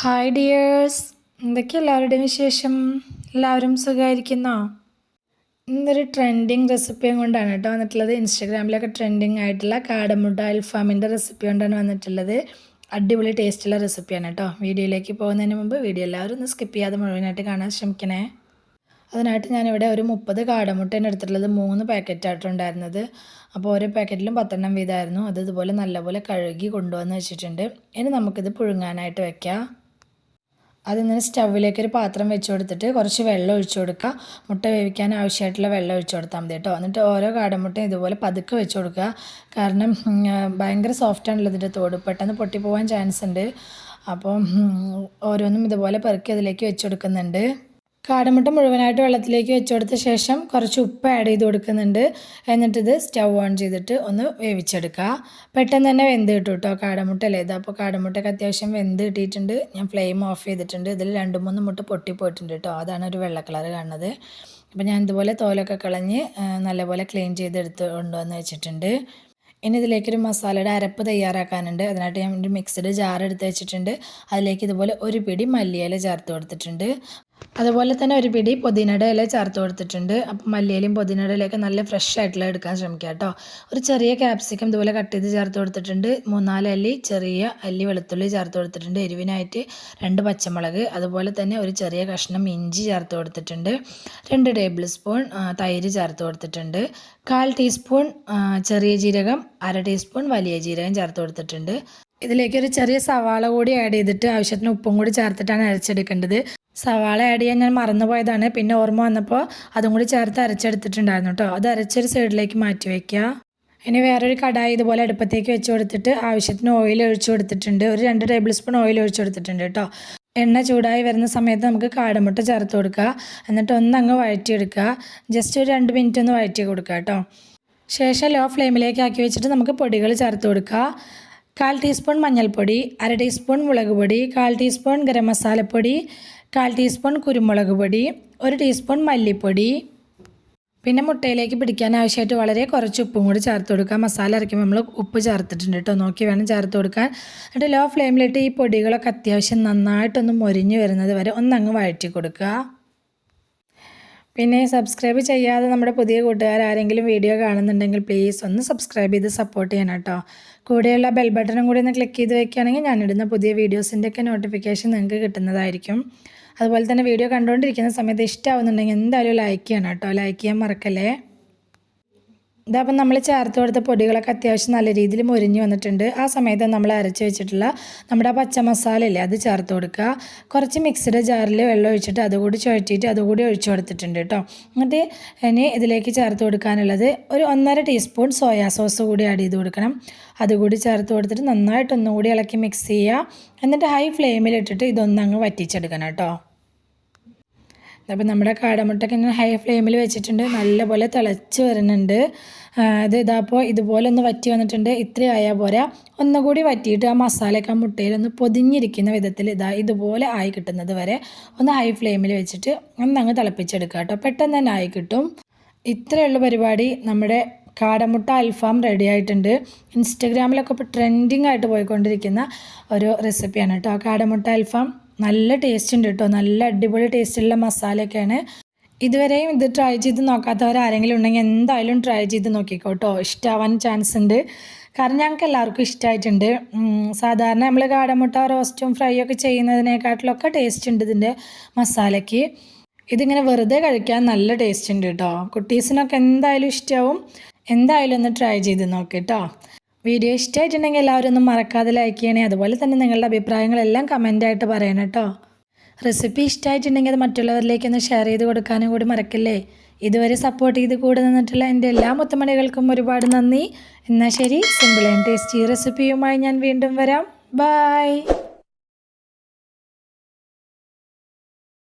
Hi dears എന്തൊക്കെ എല്ലാവരുടെയും വിശേഷം? എല്ലാവരും സുഖമായിരിക്കുന്നോ? ഇന്നൊരു ട്രെൻഡിങ് റെസിപ്പിയും കൊണ്ടാണ് കേട്ടോ വന്നിട്ടുള്ളത്. ഇൻസ്റ്റാഗ്രാമിലൊക്കെ ട്രെൻഡിങ് ആയിട്ടുള്ള കാടമുട്ട അൽഫാമിന്റെ റെസിപ്പി കൊണ്ടാണ് വന്നിട്ടുള്ളത്. അടിപൊളി ടേസ്റ്റുള്ള റെസിപ്പിയാണ് കേട്ടോ. വീഡിയോയിലേക്ക് പോകുന്നതിന് മുമ്പ് വീഡിയോ എല്ലാവരും ഒന്ന് സ്കിപ്പ് ചെയ്യാതെ മുഴുവനായിട്ട് കാണാൻ ശ്രമിക്കണേ. അതിനായിട്ട് ഞാനിവിടെ ഒരു മുപ്പത് കാടമുട്ടയാണ് എടുത്തിട്ടുള്ളത് മൂന്ന് പാക്കറ്റായിട്ടുണ്ടായിരുന്നത് അപ്പോൾ ഓരോ പാക്കറ്റിലും പത്തെണ്ണം വീതമായിരുന്നു. അത് ഇതുപോലെ നല്ലപോലെ കഴുകി കൊണ്ടുവന്ന് വെച്ചിട്ടുണ്ട്. ഇനി നമുക്കിത് പുഴുങ്ങാനായിട്ട് വെക്കാം. അതിങ്ങനെ സ്റ്റൗവിലേക്ക് ഒരു പാത്രം വെച്ച് കൊടുത്തിട്ട് കുറച്ച് വെള്ളം ഒഴിച്ചു കൊടുക്കുക. മുട്ട വേവിക്കാൻ ആവശ്യമായിട്ടുള്ള വെള്ളം ഒഴിച്ചു കൊടുത്താൽ മതി കേട്ടോ. എന്നിട്ട് ഓരോ കാടമുട്ടയും ഇതുപോലെ പതുക്കെ വെച്ച് കൊടുക്കുക. കാരണം ഭയങ്കര സോഫ്റ്റാണല്ലോ ഇതിന്റെ തോട്. പെട്ടെന്ന് പൊട്ടിപ്പോവാൻ ചാൻസ് ഉണ്ട്. അപ്പോൾ ഓരോന്നും ഇതുപോലെ പെറുക്കി അതിലേക്ക് വെച്ച് കൊടുക്കുന്നുണ്ട്. കാടമുട്ട മുഴുവനായിട്ട് വെള്ളത്തിലേക്ക് വെച്ചുകൊടുത്ത ശേഷം കുറച്ച് ഉപ്പ് ആഡ് ചെയ്ത് കൊടുക്കുന്നുണ്ട്. എന്നിട്ടിത് സ്റ്റൗ ഓൺ ചെയ്തിട്ട് ഒന്ന് വേവിച്ചെടുക്കുക പെട്ടെന്ന് തന്നെ വെന്ത് കിട്ടും കേട്ടോ കാടമുട്ട അല്ലേ? ഇത് അപ്പോൾ കാടമുട്ടയ്ക്ക് അത്യാവശ്യം വെന്ത് കിട്ടിയിട്ടുണ്ട്. ഞാൻ ഫ്ലെയിം ഓഫ് ചെയ്തിട്ടുണ്ട്. ഇതിൽ രണ്ട് മൂന്ന് മുട്ട പൊട്ടിപ്പോയിട്ടുണ്ട് കേട്ടോ അതാണ് ഒരു വെള്ള കളർ കാണുന്നത്. അപ്പോൾ ഞാൻ ഇതുപോലെ തോലൊക്കെ കളഞ്ഞ് നല്ലപോലെ ക്ലീൻ ചെയ്തെടുത്ത് കൊണ്ടുവന്ന് വെച്ചിട്ടുണ്ട്. ഇനി ഇതിലേക്കൊരു മസാലയുടെ അരപ്പ് തയ്യാറാക്കാനുണ്ട്. അതിനായിട്ട് ഞാൻ ഒരു മിക്സഡ് ജാർ എടുത്ത് വെച്ചിട്ടുണ്ട്. അതിലേക്ക് ഇതുപോലെ ഒരു പിടി മല്ലിയില ചേർത്ത് കൊടുത്തിട്ടുണ്ട്. അതുപോലെ തന്നെ ഒരു പിടി പുതിനയുടെ ഇല ചേർത്ത് കൊടുത്തിട്ടുണ്ട്. അപ്പോൾ മല്ലിയിലും പുതിനയുടെ ഇലയൊക്കെ നല്ല ഫ്രഷ് ആയിട്ടുള്ള എടുക്കാൻ ശ്രമിക്കുക കേട്ടോ. ഒരു ചെറിയ ക്യാപ്സിക്കം ഇതുപോലെ കട്ട് ചെയ്ത് ചേർത്ത് കൊടുത്തിട്ടുണ്ട്. മൂന്നാൽ അല്ലി ചെറിയ അല്ലി വെളുത്തുള്ളി ചേർത്ത് കൊടുത്തിട്ടുണ്ട്. എരിവിനായിട്ട് രണ്ട് പച്ചമുളക് അതുപോലെ തന്നെ ഒരു ചെറിയ കഷ്ണം ഇഞ്ചി ചേർത്ത് കൊടുത്തിട്ടുണ്ട്. രണ്ട് ടേബിൾ സ്പൂൺ തൈര് ചേർത്ത് കൊടുത്തിട്ടുണ്ട്. കാൽ ടീസ്പൂൺ ചെറിയ ജീരകം അര ടീസ്പൂൺ വലിയ ജീരകം ചേർത്ത് കൊടുത്തിട്ടുണ്ട്. ഇതിലേക്ക് ഒരു ചെറിയ സവാള കൂടി ആഡ് ചെയ്തിട്ട് ആവശ്യത്തിന് ഉപ്പും കൂടി ചേർത്തിട്ടാണ് അരച്ചെടുക്കേണ്ടത്. സവാള ആഡ് ചെയ്യാൻ ഞാൻ മറന്നുപോയതാണ്. പിന്നെ ഓർമ്മ വന്നപ്പോൾ അതും കൂടി ചേർത്ത് അരച്ചെടുത്തിട്ടുണ്ടായിരുന്നു കേട്ടോ അത് അരച്ചൊരു സൈഡിലേക്ക് മാറ്റി വയ്ക്കുക ഇനി വേറൊരു കടായി ഇതുപോലെ അടുപ്പത്തേക്ക് വെച്ച് കൊടുത്തിട്ട് ആവശ്യത്തിന് ഓയിൽ ഒഴിച്ചു കൊടുത്തിട്ടുണ്ട്. ഒരു രണ്ട് ടേബിൾ സ്പൂൺ ഓയിൽ ഒഴിച്ചു കൊടുത്തിട്ടുണ്ട് കേട്ടോ എണ്ണ ചൂടായി വരുന്ന സമയത്ത് നമുക്ക് കാടമുട്ട ചേർത്ത് കൊടുക്കുക എന്നിട്ട് ഒന്ന് അങ്ങ് വഴറ്റിയെടുക്കുക ജസ്റ്റ് ഒരു രണ്ട് മിനിറ്റ് ഒന്ന് വഴറ്റി കൊടുക്കുക കേട്ടോ ശേഷം ലോ ഫ്ലെയിമിലേക്ക് ആക്കി വെച്ചിട്ട് നമുക്ക് പൊടികൾ ചേർത്ത് കൊടുക്കുക കാൽ ടീസ്പൂൺ മഞ്ഞൾപ്പൊടി അര ടീസ്പൂൺ മുളക് പൊടി കാൽ ടീസ്പൂൺ ഗരം മസാലപ്പൊടി കാൽ ടീസ്പൂൺ കുരുമുളക് പൊടി ഒരു ടീസ്പൂൺ മല്ലിപ്പൊടി. പിന്നെ മുട്ടയിലേക്ക് പിടിക്കാൻ ആവശ്യമായിട്ട് വളരെ കുറച്ച് ഉപ്പും കൂടി ചേർത്ത് കൊടുക്കുക. മസാല അരയ്ക്കുമ്പോൾ നമ്മൾ ഉപ്പ് ചേർത്തിട്ടുണ്ട് കേട്ടോ. നോക്കി വേണം ചേർത്ത് കൊടുക്കാൻ. എന്നിട്ട് ലോ ഫ്ലെയിമിലിട്ട് ഈ പൊടികളൊക്കെ അത്യാവശ്യം നന്നായിട്ടൊന്ന് മൊരിഞ്ഞ് വരുന്നത് വരെ ഒന്നങ്ങ് വഴറ്റി കൊടുക്കുക. പിന്നെ സബ്സ്ക്രൈബ് ചെയ്യാതെ നമ്മുടെ പുതിയ കൂട്ടുകാർ ആരെങ്കിലും വീഡിയോ കാണുന്നുണ്ടെങ്കിൽ പ്ലീസ് ഒന്ന് സബ്സ്ക്രൈബ് ചെയ്ത് സപ്പോർട്ട് ചെയ്യണം കേട്ടോ. കൂടെയുള്ള ബെൽ ബട്ടണും കൂടി ഒന്ന് ക്ലിക്ക് ചെയ്ത് വെക്കുകയാണെങ്കിൽ ഞാനിടുന്ന പുതിയ വീഡിയോസിന്റെയൊക്കെ നോട്ടിഫിക്കേഷൻ നിങ്ങൾക്ക് കിട്ടുന്നതായിരിക്കും. അതുപോലെ തന്നെ വീഡിയോ കണ്ടുകൊണ്ടിരിക്കുന്ന സമയത്ത് ഇഷ്ടമാവുന്നുണ്ടെങ്കിൽ എന്തായാലും ലൈക്ക് ചെയ്യണം കേട്ടോ. ലൈക്ക് ചെയ്യാൻ മറക്കല്ലേ? ഇതപ്പം നമ്മൾ ചേർത്ത് കൊടുത്ത പൊടികളൊക്കെ അത്യാവശ്യം നല്ല രീതിയിൽ മുരിഞ്ഞ് വന്നിട്ടുണ്ട്. ആ സമയത്ത് നമ്മൾ അരച്ച് വെച്ചിട്ടുള്ള നമ്മുടെ പച്ച ഇല്ലേ അത് ചേർത്ത് കൊടുക്കുക. കുറച്ച് മിക്സ്ഡ് ജാറിൽ വെള്ളം ഒഴിച്ചിട്ട് അതുകൂടി ചുഴറ്റിയിട്ട് അതുകൂടി ഒഴിച്ചു കൊടുത്തിട്ടുണ്ട് കേട്ടോ. എന്നിട്ട് ഇനി ഇതിലേക്ക് ചേർത്ത് കൊടുക്കാനുള്ളത് ഒരു ഒന്നര ടീസ്പൂൺ സോയാ സോസ് കൂടി ആഡ് ചെയ്ത് കൊടുക്കണം. അതുകൂടി ചേർത്ത് കൊടുത്തിട്ട് നന്നായിട്ട് ഒന്നുകൂടി ഇളക്കി മിക്സ് ചെയ്യുക. എന്നിട്ട് ഹൈ ഫ്ലെയിമിലിട്ടിട്ട് ഇതൊന്നങ്ങ് വറ്റിച്ചെടുക്കണം കേട്ടോ. അപ്പോൾ നമ്മുടെ കാടമുട്ടൊക്കെ ഇങ്ങനെ ഹൈ ഫ്ലെയിമിൽ വെച്ചിട്ടുണ്ട്. നല്ലപോലെ തിളച്ച് വരുന്നുണ്ട്. ഇത് ഇതാപ്പോൾ ഇതുപോലെ ഒന്ന് വറ്റി വന്നിട്ടുണ്ട്. ഇത്രയും ആയാൽ പോരാ. ഒന്നുകൂടി വറ്റിയിട്ട് ആ മസാലയൊക്കെ ആ മുട്ടയിലൊന്ന് പൊതിഞ്ഞിരിക്കുന്ന വിധത്തിൽ ഇതാ ഇതുപോലെ ആയി കിട്ടുന്നത് വരെ ഒന്ന് ഹൈ ഫ്ലെയിമിൽ വെച്ചിട്ട് ഒന്നങ്ങ് തിളപ്പിച്ചെടുക്കുക കേട്ടോ. പെട്ടെന്ന് തന്നെ ആയി കിട്ടും. ഇത്രയുള്ള പരിപാടി. നമ്മുടെ കാടമുട്ട അൽഫാം റെഡി ആയിട്ടുണ്ട്. ഇൻസ്റ്റഗ്രാമിലൊക്കെ ഇപ്പോൾ ട്രെൻഡിങ് ആയിട്ട് പോയിക്കൊണ്ടിരിക്കുന്ന ഒരു റെസിപ്പിയാണ് കേട്ടോ. കാടമുട്ട അൽഫാം. നല്ല ടേസ്റ്റ് ഉണ്ട് കേട്ടോ നല്ല അടിപൊളി ടേസ്റ്റുള്ള മസാലയൊക്കെയാണ്. ഇതുവരെയും ഇത് ട്രൈ ചെയ്ത് നോക്കാത്തവർ ആരെങ്കിലും ഉണ്ടെങ്കിൽ എന്തായാലും ട്രൈ ചെയ്ത് നോക്കിക്കോ കേട്ടോ ഇഷ്ടമാവാൻ ചാൻസ് ഉണ്ട്. കാരണം ഞങ്ങൾക്ക് എല്ലാവർക്കും ഇഷ്ടമായിട്ടുണ്ട് സാധാരണ നമ്മൾ കാടമുട്ട റോസ്റ്റും ഫ്രൈ ഒക്കെ ചെയ്യുന്നതിനേക്കാട്ടിലൊക്കെ ടേസ്റ്റ് ഉണ്ട് ഇതിന്റെ മസാലയ്ക്ക്. ഇതിങ്ങനെ വെറുതെ കഴിക്കാൻ നല്ല ടേസ്റ്റ് ഉണ്ട് കേട്ടോ കുട്ടീസിനൊക്കെ എന്തായാലും ഇഷ്ടമാവും എന്തായാലും ഒന്ന് ട്രൈ ചെയ്ത് നോക്കിട്ടോ വീഡിയോ ഇഷ്ടമായിട്ടുണ്ടെങ്കിൽ എല്ലാവരും ഒന്നും മറക്കാതെ ലൈക്ക് ചെയ്യണേ. അതുപോലെ തന്നെ നിങ്ങളുടെ അഭിപ്രായങ്ങളെല്ലാം കമന്റായിട്ട് പറയണം കേട്ടോ. റെസിപ്പി ഇഷ്ടമായിട്ടുണ്ടെങ്കിൽ അത് മറ്റുള്ളവരിലേക്കൊന്ന് ഷെയർ ചെയ്ത് കൊടുക്കാനും കൂടി മറക്കല്ലേ? ഇതുവരെ സപ്പോർട്ട് ചെയ്ത് കൂടെ നിന്നിട്ടുള്ള എന്റെ എല്ലാ മുത്തമണികൾക്കും ഒരുപാട് നന്ദി. എന്നാൽ ശരി സിമ്പിൾ ആൻഡ് ടേസ്റ്റി റെസിപ്പിയുമായി ഞാൻ വീണ്ടും വരാം. ബായ്